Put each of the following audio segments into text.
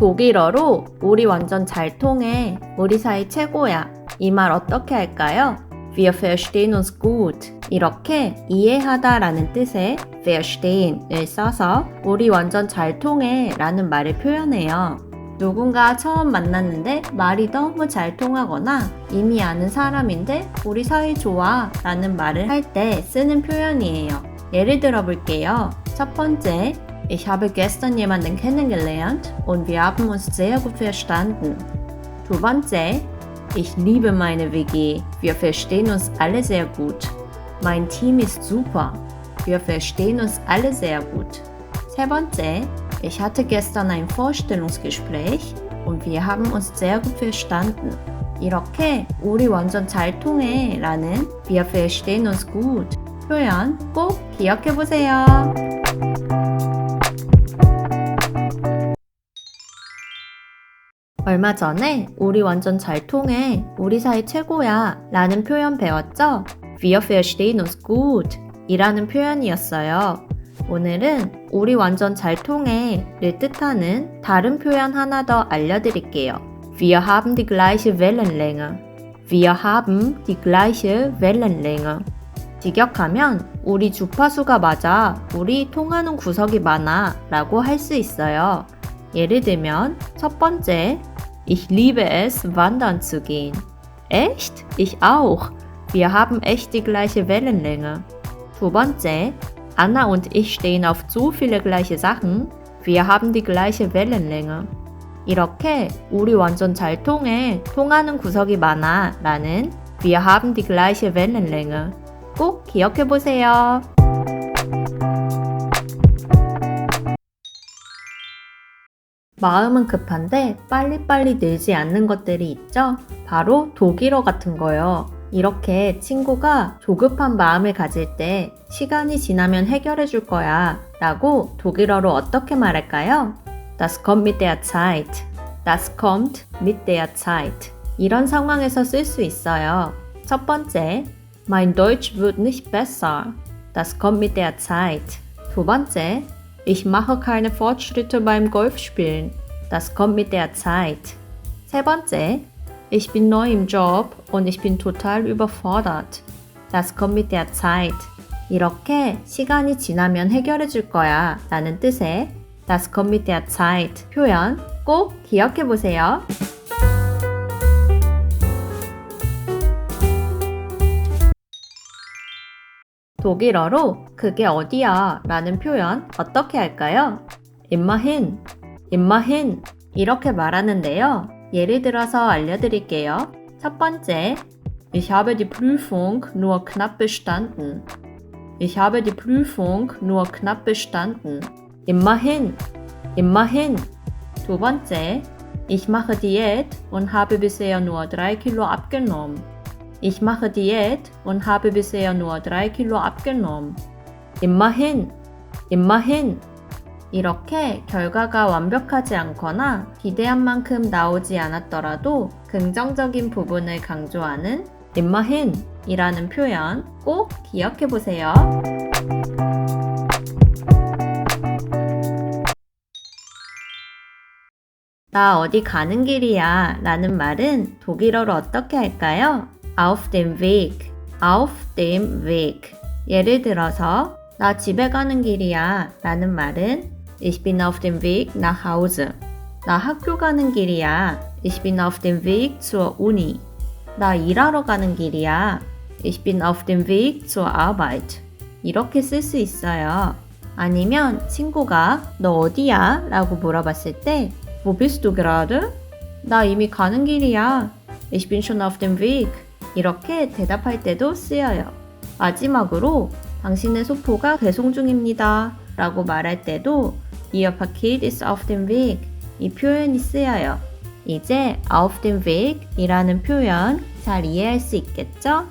독일어로 우리 완전 잘 통해. 우리 사이 최고야. 이 말 어떻게 할까요? Wir verstehen uns gut. 이렇게 이해하다 라는 뜻의 verstehen을 써서 우리 완전 잘 통해 라는 말을 표현해요. 누군가 처음 만났는데 말이 너무 잘 통하거나 이미 아는 사람인데 우리 사이 좋아 라는 말을 할 때 쓰는 표현이에요. 예를 들어 볼게요. 첫 번째, Ich habe gestern jemanden kennengelernt und wir haben uns sehr gut verstanden. 두 번째, Ich liebe meine WG. Wir verstehen uns alle sehr gut. Mein Team ist super. Wir verstehen uns alle sehr gut. 세 번째, ich hatte gestern ein Vorstellungsgespräch und wir haben uns sehr gut verstanden. 이렇게 우리 완전 잘 통해 라는 Wir verstehen uns gut 표현 꼭 기억해 보세요. 얼마 전에 우리 완전 잘 통해 우리 사이 최고야 라는 표현 배웠죠? Wir verstehen uns gut 이라는 표현이었어요. 오늘은 우리 완전 잘 통해 를 뜻하는 다른 표현 하나 더 알려드릴게요. Wir haben die gleiche Wellenlänge. Wir haben die gleiche Wellenlänge. 직역하면 우리 주파수가 맞아. 우리 통하는 구석이 많아. 라고 할 수 있어요. 예를 들면 첫 번째 Ich liebe es, wandern zu gehen. Echt? Ich auch. Wir haben echt die gleiche Wellenlänge. 두 번째 Anna und ich stehen auf zu viele gleiche Sachen. Wir haben die gleiche Wellenlänge. 이렇게 우리 완전 잘 통해 통하는 구석이 많아 라는 Wir haben die gleiche Wellenlänge 꼭 기억해 보세요. 마음은 급한데 빨리빨리 늘지 않는 것들이 있죠? 바로 독일어 같은 거요. 이렇게 친구가 조급한 마음을 가질 때 시간이 지나면 해결해 줄 거야 라고 독일어로 어떻게 말할까요? Das kommt mit der Zeit. Das kommt mit der Zeit. 이런 상황에서 쓸 수 있어요. 첫 번째, Mein Deutsch wird nicht besser. Das kommt mit der Zeit. 두 번째, Ich mache keine Fortschritte beim Golfspielen. Das kommt mit der Zeit. 세 번째, Ich bin neu im Job und ich bin total überfordert. Das kommt mit der Zeit. 이렇게 시간이 지나면 해결해 줄 거야 라는 뜻의 Das kommt mit der Zeit 표현 꼭 기억해 보세요. 독일어로 그게 어디야 라는 표현 어떻게 할까요? immerhin, immerhin 이렇게 말하는데요. 예를 들어서 알려드릴게요. 첫 번째, Ich habe die Prüfung nur knapp bestanden. Ich habe die Prüfung nur knapp bestanden. Immerhin, immerhin. 두 번째, Ich mache Diät und habe bisher nur 3 Kilo abgenommen. Ich mache Diät und habe bisher nur 3 Kilo abgenommen. Immerhin, immerhin. 이렇게 결과가 완벽하지 않거나 기대한 만큼 나오지 않았더라도 긍정적인 부분을 강조하는 immerhin 이라는 표현 꼭 기억해 보세요. 나 어디 가는 길이야 라는 말은 독일어로 어떻게 할까요? Auf dem Weg, auf dem Weg. 예를 들어서 나 집에 가는 길이야 라는 말은 Ich bin auf dem Weg nach Hause. 나 학교 가는 길이야. Ich bin auf dem Weg zur Uni. 나 일하러 가는 길이야. Ich bin auf dem Weg zur Arbeit. 이렇게 쓸 수 있어요. 아니면 친구가 너 어디야? 라고 물어봤을 때 Wo bist du gerade? 나 이미 가는 길이야. Ich bin schon auf dem Weg. 이렇게 대답할 때도 쓰여요. 마지막으로 당신의 소포가 배송 중입니다. 라고 말할 때도 Paket ist auf dem Weg. 이 표현이 쓰여요. 이제 dem Weg 이라는 표현 잘 이해할 수 있겠죠?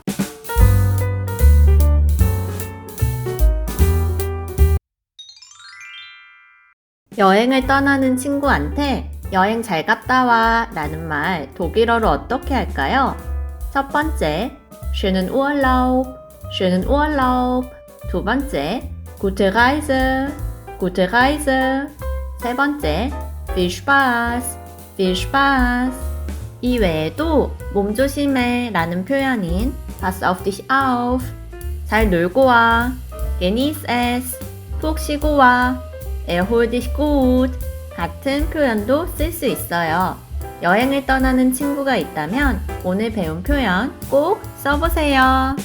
여행을 떠나는 친구한테 여행 잘 갔다 와 라는 말 독일어로 어떻게 할까요? 첫 번째, schönen Urlaub, schönen Urlaub. 두 번째, gute Reise, gute Reise. 세 번째, viel Spaß, viel Spaß. 이 외에도 몸 조심해 라는 표현인 pass auf dich auf, 잘 놀고 와, genieß es, 푹 쉬고 와, erhol dich gut 같은 표현도 쓸 수 있어요. 여행을 떠나는 친구가 있다면 오늘 배운 표현 꼭 써보세요.